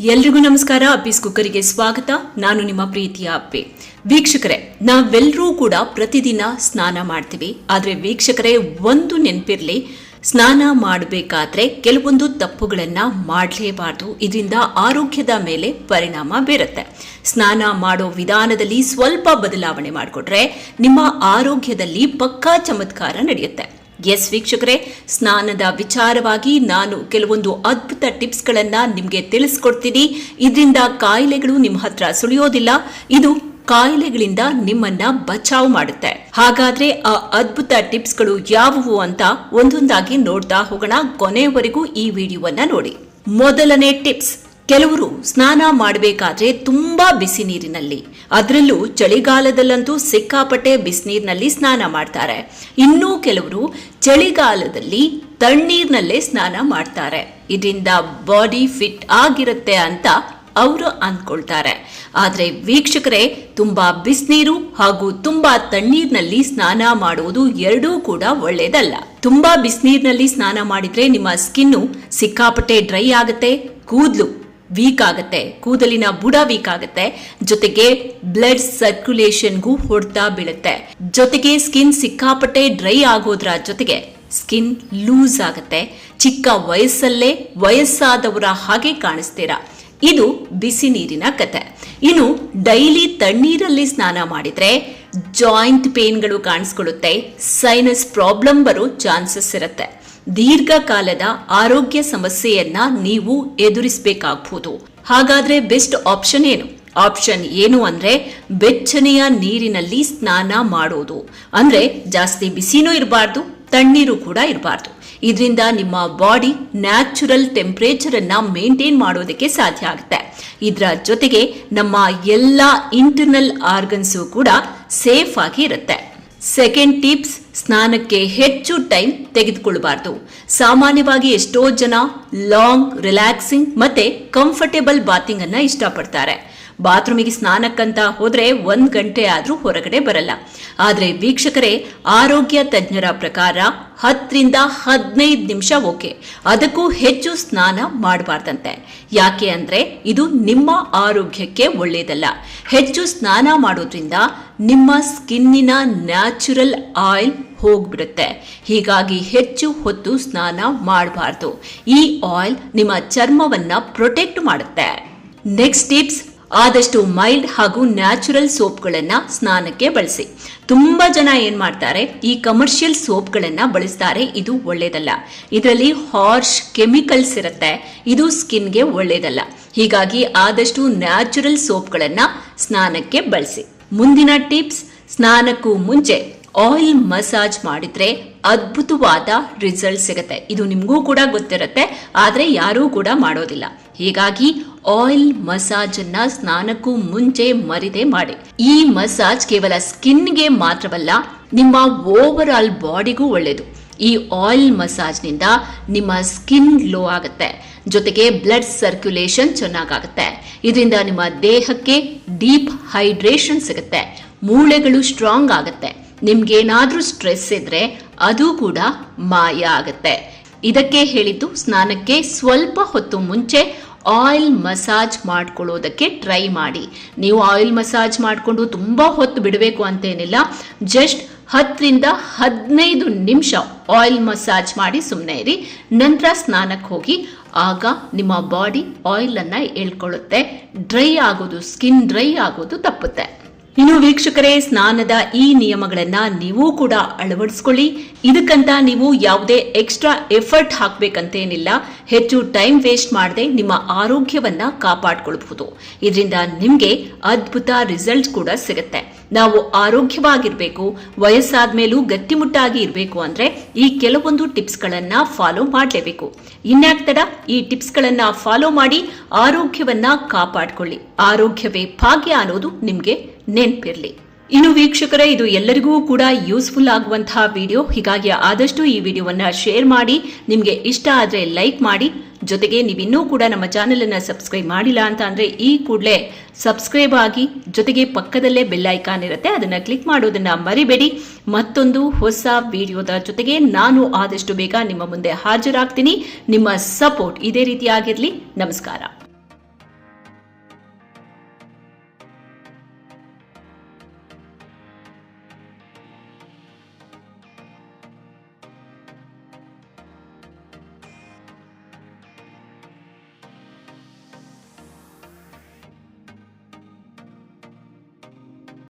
ಎಲ್ರಿಗೂ ನಮಸ್ಕಾರ. ಅಪ್ಪೀಸ್ ಕುಕ್ಕರಿಗೆ ಸ್ವಾಗತ. ನಾನು ನಿಮ್ಮ ಪ್ರೀತಿಯ ಅಪ್ಪೆ. ವೀಕ್ಷಕರೇ ನಾವೆಲ್ಲರೂ ಕೂಡ ಪ್ರತಿದಿನ ಸ್ನಾನ ಮಾಡ್ತೀವಿ. ಆದರೆ ವೀಕ್ಷಕರೇ, ಒಂದು ನೆನಪಿರ್ಲಿ, ಸ್ನಾನ ಮಾಡಬೇಕಾದ್ರೆ ಕೆಲವೊಂದು ತಪ್ಪುಗಳನ್ನು ಮಾಡಲೇಬಾರ್ದು. ಇದರಿಂದ ಆರೋಗ್ಯದ ಮೇಲೆ ಪರಿಣಾಮ ಬೀರುತ್ತೆ. ಸ್ನಾನ ಮಾಡೋ ವಿಧಾನದಲ್ಲಿ ಸ್ವಲ್ಪ ಬದಲಾವಣೆ ಮಾಡಿಕೊಟ್ರೆ ನಿಮ್ಮ ಆರೋಗ್ಯದಲ್ಲಿ ಪಕ್ಕಾ ಚಮತ್ಕಾರ ನಡೆಯುತ್ತೆ. ಎಸ್ ವೀಕ್ಷಕರೇ, ಸ್ನಾನದ ವಿಚಾರವಾಗಿ ನಾನು ಕೆಲವೊಂದು ಅದ್ಭುತ ಟಿಪ್ಸ್ಗಳನ್ನ ನಿಮಗೆ ತಿಳಿಸ್ಕೊಡ್ತೀನಿ. ಇದರಿಂದ ಕಾಯಿಲೆಗಳು ನಿಮ್ಮ ಹತ್ರ ಸುಳಿಯೋದಿಲ್ಲ. ಇದು ಕಾಯಿಲೆಗಳಿಂದ ನಿಮ್ಮನ್ನ ಬಚಾವ್ ಮಾಡುತ್ತೆ. ಹಾಗಾದ್ರೆ ಆ ಅದ್ಭುತ ಟಿಪ್ಸ್ಗಳು ಯಾವುವು ಅಂತ ಒಂದೊಂದಾಗಿ ನೋಡ್ತಾ ಹೋಗೋಣ. ಕೊನೆಯವರೆಗೂ ಈ ವಿಡಿಯೋವನ್ನ ನೋಡಿ. ಮೊದಲನೇ ಟಿಪ್ಸ್. ಕೆಲವರು ಸ್ನಾನ ಮಾಡಬೇಕಾದ್ರೆ ತುಂಬಾ ಬಿಸಿ ನೀರಿನಲ್ಲಿ. ಅದರಲ್ಲೂ ಚಳಿಗಾಲದಲ್ಲಂತೂ ಸಿಕ್ಕಾಪಟ್ಟೆ ಬಿಸಿನೀರಿನಲ್ಲಿ ಸ್ನಾನ ಮಾಡ್ತಾರೆ. ಇನ್ನೂ ಕೆಲವರು ಚಳಿಗಾಲದಲ್ಲಿ ತಣ್ಣೀರಿನಲ್ಲೇ ಸ್ನಾನ ಮಾಡ್ತಾರೆ. ಇದರಿಂದ ಬಾಡಿ ಫಿಟ್ ಆಗಿರುತ್ತೆ ಅಂತ ಅವರು ಅಂದ್ಕೊಳ್ತಾರೆ. ಆದರೆ ವೀಕ್ಷಕರೇ, ತುಂಬಾ ಬಿಸಿನೀರು ಹಾಗೂ ತುಂಬಾ ತಣ್ಣೀರಿನಲ್ಲಿ ಸ್ನಾನ ಮಾಡುವುದು ಎರಡೂ ಕೂಡ ಒಳ್ಳೆಯದಲ್ಲ. ತುಂಬಾ ಬಿಸಿನೀರಿನಲ್ಲಿ ಸ್ನಾನ ಮಾಡಿದ್ರೆ ನಿಮ್ಮ ಸ್ಕಿನ್ನು ಸಿಕ್ಕಾಪಟ್ಟೆ ಡ್ರೈ ಆಗುತ್ತೆ, ಕೂದಲು ವೀಕ್ ಆಗುತ್ತೆ, ಕೂದಲಿನ ಬುಡ ವೀಕ್ ಆಗುತ್ತೆ, ಜೊತೆಗೆ ಬ್ಲಡ್ ಸರ್ಕ್ಯುಲೇಷನ್ಗೂ ಹೊಡ್ತಾ ಬೀಳುತ್ತೆ. ಜೊತೆಗೆ ಸ್ಕಿನ್ ಸಿಕ್ಕಾಪಟ್ಟೆ ಡ್ರೈ ಆಗೋದ್ರ ಜೊತೆಗೆ ಸ್ಕಿನ್ ಲೂಸ್ ಆಗುತ್ತೆ. ಚಿಕ್ಕ ವಯಸ್ಸಲ್ಲೇ ವಯಸ್ಸಾದವರ ಹಾಗೆ ಕಾಣಿಸ್ತೀರಾ? ಇದು ಬಿಸಿ ನೀರಿನ ಕತೆ. ಇನ್ನು ಡೈಲಿ ತಣ್ಣೀರಲ್ಲಿ ಸ್ನಾನ ಮಾಡಿದ್ರೆ ಜಾಯಿಂಟ್ ಪೇನ್ಗಳು ಕಾಣಿಸ್ಕೊಳ್ಳುತ್ತೆ ಸೈನಸ್ ಪ್ರಾಬ್ಲಮ್ ಬರೋ ಚಾನ್ಸಸ್ ಇರುತ್ತೆ. ದೀರ್ಘಕಾಲದ ಆರೋಗ್ಯ ಸಮಸ್ಯೆಯನ್ನ ನೀವು ಎದುರಿಸಬೇಕಾಗಬಹುದು ಹಾಗಾದ್ರೆ ಬೆಸ್ಟ್ ಆಪ್ಷನ್ ಏನು? ಆಪ್ಷನ್ ಏನು ಅಂದ್ರೆ ಬೆಚ್ಚನೆಯ ನೀರಿನಲ್ಲಿ ಸ್ನಾನ ಮಾಡೋದು. ಅಂದ್ರೆ ಜಾಸ್ತಿ ಬಿಸಿನೂ ಇರಬಾರ್ದು, ತಣ್ಣೀರು ಕೂಡ ಇರಬಾರ್ದು. ಇದರಿಂದ ನಿಮ್ಮ ಬಾಡಿ ನ್ಯಾಚುರಲ್ ಟೆಂಪರೇಚರ್ ಅನ್ನ ಮೇಂಟೈನ್ ಮಾಡೋದಕ್ಕೆ ಸಾಧ್ಯ ಆಗುತ್ತೆ. ಇದರ ಜೊತೆಗೆ ನಮ್ಮ ಎಲ್ಲ ಇಂಟರ್ನಲ್ ಆರ್ಗನ್ಸು ಕೂಡ ಸೇಫ್ ಆಗಿ ಇರುತ್ತೆ. ಸೆಕೆಂಡ್ ಟಿಪ್ಸ್ ಸ್ನಾನಕ್ಕೆ ಹೆಚ್ಚು ಟೈಮ್ ತೆಗೆದುಕೊಳ್ಳಬಾರದು. ಸಾಮಾನ್ಯವಾಗಿ ಎಷ್ಟೋ ಜನ ಲಾಂಗ್ ರಿಲ್ಯಾಕ್ಸಿಂಗ್ ಮತ್ತೆ ಕಂಫರ್ಟೇಬಲ್ ಬಾತಿಂಗ್ ಅನ್ನ ಇಷ್ಟಪಡ್ತಾರೆ. ಬಾತ್ರೂಮಿಗೆ ಸ್ನಾನಕ್ಕಂತ ಹೋದ್ರೆ ಒಂದ್ ಗಂಟೆ ಆದ್ರೂ ಹೊರಗಡೆ ಬರಲ್ಲ. ಆದ್ರೆ ವೀಕ್ಷಕರೇ, ಆರೋಗ್ಯ ತಜ್ಞರ ಪ್ರಕಾರ ಹತ್ತರಿಂದ ಹದಿನೈದು ನಿಮಿಷ ಓಕೆ. ಅದಕ್ಕೂ ಹೆಚ್ಚು ಸ್ನಾನ ಮಾಡಬಾರ್ದಂತೆ. ಯಾಕೆ ಅಂದ್ರೆ ಇದು ನಿಮ್ಮ ಆರೋಗ್ಯಕ್ಕೆ ಒಳ್ಳೆಯದಲ್ಲ ಹೆಚ್ಚು ಸ್ನಾನ ಮಾಡೋದ್ರಿಂದ ನಿಮ್ಮ ಸ್ಕಿನ್ನಿನ ನ್ಯಾಚುರಲ್ ಆಯಿಲ್ ಹೋಗ್ಬಿಡುತ್ತೆ. ಹೀಗಾಗಿ ಹೆಚ್ಚು ಹೊತ್ತು ಸ್ನಾನ ಮಾಡಬಾರ್ದು. ಈ ಆಯಿಲ್ ನಿಮ್ಮ ಚರ್ಮವನ್ನ ಪ್ರೊಟೆಕ್ಟ್ ಮಾಡುತ್ತೆ. ನೆಕ್ಸ್ಟ್ ಟಿಪ್ಸ್ ಆದಷ್ಟು ಮೈಲ್ಡ್ ಹಾಗೂ ನ್ಯಾಚುರಲ್ ಸೋಪ್ಗಳನ್ನ ಸ್ನಾನಕ್ಕೆ ಬಳಸಿ. ತುಂಬಾ ಜನ ಏನ್ ಮಾಡ್ತಾರೆ, ಈ ಕಮರ್ಷಿಯಲ್ ಸೋಪ್ಗಳನ್ನ ಬಳಸ್ತಾರೆ, ಇದು ಒಳ್ಳೇದಲ್ಲ. ಇದರಲ್ಲಿ ಹಾರ್ಶ್ ಕೆಮಿಕಲ್ಸ್ ಇರುತ್ತೆ, ಇದು ಸ್ಕಿನ್ಗೆ ಒಳ್ಳೇದಲ್ಲ. ಹೀಗಾಗಿ ಆದಷ್ಟು ನ್ಯಾಚುರಲ್ ಸೋಪ್ಗಳನ್ನ ಸ್ನಾನಕ್ಕೆ ಬಳಸಿ. ಮುಂದಿನ ಟಿಪ್ಸ್, ಸ್ನಾನಕ್ಕೂ ಮುಂಚೆ ಆಯಿಲ್ ಮಸಾಜ್ ಮಾಡಿದ್ರೆ ಅದ್ಭುತವಾದ ರಿಸಲ್ಟ್ ಸಿಗುತ್ತೆ. ಇದು ನಿಮಗೂ ಕೂಡ ಗೊತ್ತಿರುತ್ತೆ, ಆದರೆ ಯಾರೂ ಕೂಡ ಮಾಡೋದಿಲ್ಲ. ಹೀಗಾಗಿ ಆಯಿಲ್ ಮಸಾಜ್ ಅನ್ನ ಸ್ನಾನಕ್ಕೂ ಮುಂಚೆ ಮರಿದೆ ಮಾಡಿ. ಈ ಮಸಾಜ್ ಕೇವಲ ಸ್ಕಿನ್ಗೆ ಮಾತ್ರವಲ್ಲ, ನಿಮ್ಮ ಓವರ್ ಆಲ್ ಬಾಡಿಗೂ ಒಳ್ಳೆಯದು ಈ ಆಯಿಲ್ ಮಸಾಜ್ನಿಂದ ನಿಮ್ಮ ಸ್ಕಿನ್ ಗ್ಲೋ ಆಗುತ್ತೆ. ಜೊತೆಗೆ ಬ್ಲಡ್ ಸರ್ಕ್ಯುಲೇಷನ್ ಚೆನ್ನಾಗಾಗುತ್ತೆ. ಇದರಿಂದ ನಿಮ್ಮ ದೇಹಕ್ಕೆ ಡೀಪ್ ಹೈಡ್ರೇಷನ್ ಸಿಗುತ್ತೆ. ಮೂಳೆಗಳು ಸ್ಟ್ರಾಂಗ್ ಆಗುತ್ತೆ. ನಿಮ್ಗೇನಾದ್ರೂ ಸ್ಟ್ರೆಸ್ ಇದ್ರೆ ಅದು ಕೂಡ ಮಾಯ ಆಗುತ್ತೆ. ಇದಕ್ಕೆ ಹೇಳಿದ್ದು ಸ್ನಾನಕ್ಕೆ ಸ್ವಲ್ಪ ಹೊತ್ತು ಮುಂಚೆ ಆಯಿಲ್ ಮಸಾಜ್ ಮಾಡ್ಕೊಳ್ಳೋದಕ್ಕೆ ಟ್ರೈ ಮಾಡಿ. ನೀವು ಆಯಿಲ್ ಮಸಾಜ್ ಮಾಡಿಕೊಂಡು ತುಂಬ ಹೊತ್ತು ಬಿಡಬೇಕು ಅಂತೇನಿಲ್ಲ ಜಸ್ಟ್ ಹತ್ತರಿಂದ ಹದಿನೈದು ನಿಮಿಷ ಆಯಿಲ್ ಮಸಾಜ್ ಮಾಡಿ ಸುಮ್ಮನೆ ಇರಿ. ನಂತರ ಸ್ನಾನಕ್ಕೆ ಹೋಗಿ ಆಗ ನಿಮ್ಮ ಬಾಡಿ ಆಯಿಲನ್ನು ಎಳ್ಕೊಳ್ಳುತ್ತೆ ಡ್ರೈ ಆಗೋದು ಸ್ಕಿನ್ ಡ್ರೈ ಆಗೋದು ತಪ್ಪುತ್ತೆ. ಇನ್ನು ವೀಕ್ಷಕರೇ, ಸ್ನಾನದ ಈ ನಿಯಮಗಳನ್ನ ನೀವು ಕೂಡ ಅಳವಡಿಸ್ಕೊಳ್ಳಿ. ಇದಕ್ಕಂತ ನೀವು ಯಾವುದೇ ಎಕ್ಸ್ಟ್ರಾ ಎಫರ್ಟ್ ಹಾಕಬೇಕಂತೇನಿಲ್ಲ. ಹೆಚ್ಚು ಟೈಮ್ ವೇಸ್ಟ್ ಮಾಡದೆ ನಿಮ್ಮ ಆರೋಗ್ಯವನ್ನ ಕಾಪಾಡಿಕೊಳ್ಳಬಹುದು ಇದರಿಂದ ನಿಮಗೆ ಅದ್ಭುತ ರಿಸಲ್ಟ್ ಕೂಡ ಸಿಗುತ್ತೆ. ನಾವು ಆರೋಗ್ಯವಾಗಿರಬೇಕು ವಯಸ್ಸಾದ ಮೇಲೂ ಗಟ್ಟಿಮುಟ್ಟಾಗಿ ಇರಬೇಕು ಅಂದ್ರೆ ಈ ಕೆಲವೊಂದು ಟಿಪ್ಸ್ ಗಳನ್ನ ಫಾಲೋ ಮಾಡಲೇಬೇಕು. ಇನ್ಯಾಕ್ತಡ ಈ ಟಿಪ್ಸ್ ಗಳನ್ನ ಫಾಲೋ ಮಾಡಿ ಆರೋಗ್ಯವನ್ನ ಕಾಪಾಡಿಕೊಳ್ಳಿ. ಆರೋಗ್ಯವೇ ಭಾಗ್ಯ ಅನ್ನೋದು ನಿಮಗೆ ನೆನ್ಪಿರ್ಲಿ. ಇನ್ನು ವೀಕ್ಷಕರೇ, ಇದು ಎಲ್ಲರಿಗೂ ಕೂಡ ಯೂಸ್ಫುಲ್ ಆಗುವಂತಹ ವಿಡಿಯೋ ಹೀಗಾಗಿ ಆದಷ್ಟು ಈ ವಿಡಿಯೋವನ್ನ ಶೇರ್ ಮಾಡಿ, ನಿಮಗೆ ಇಷ್ಟ ಆದರೆ ಲೈಕ್ ಮಾಡಿ. ಜೊತೆಗೆ ನೀವಿನ್ನೂ ಕೂಡ ನಮ್ಮ ಚಾನೆಲ್ ಅನ್ನ ಸಬ್ಸ್ಕ್ರೈಬ್ ಮಾಡಿಲ್ಲ ಅಂತ ಅಂದರೆ ಈ ಕೂಡಲೇ ಸಬ್ಸ್ಕ್ರೈಬ್ ಆಗಿ, ಜೊತೆಗೆ ಪಕ್ಕದಲ್ಲೇ ಬೆಲ್ ಐಕಾನ್ ಇರುತ್ತೆ, ಅದನ್ನ ಕ್ಲಿಕ್ ಮಾಡೋದನ್ನು ಮರಿಬೇಡಿ. ಮತ್ತೊಂದು ಹೊಸ ವಿಡಿಯೋದ ಜೊತೆಗೆ ನಾನು ಆದಷ್ಟು ಬೇಗ ನಿಮ್ಮ ಮುಂದೆ ಹಾಜರಾಗ್ತೀನಿ. ನಿಮ್ಮ ಸಪೋರ್ಟ್ ಇದೇ ರೀತಿಯಾಗಿರಲಿ ನಮಸ್ಕಾರ.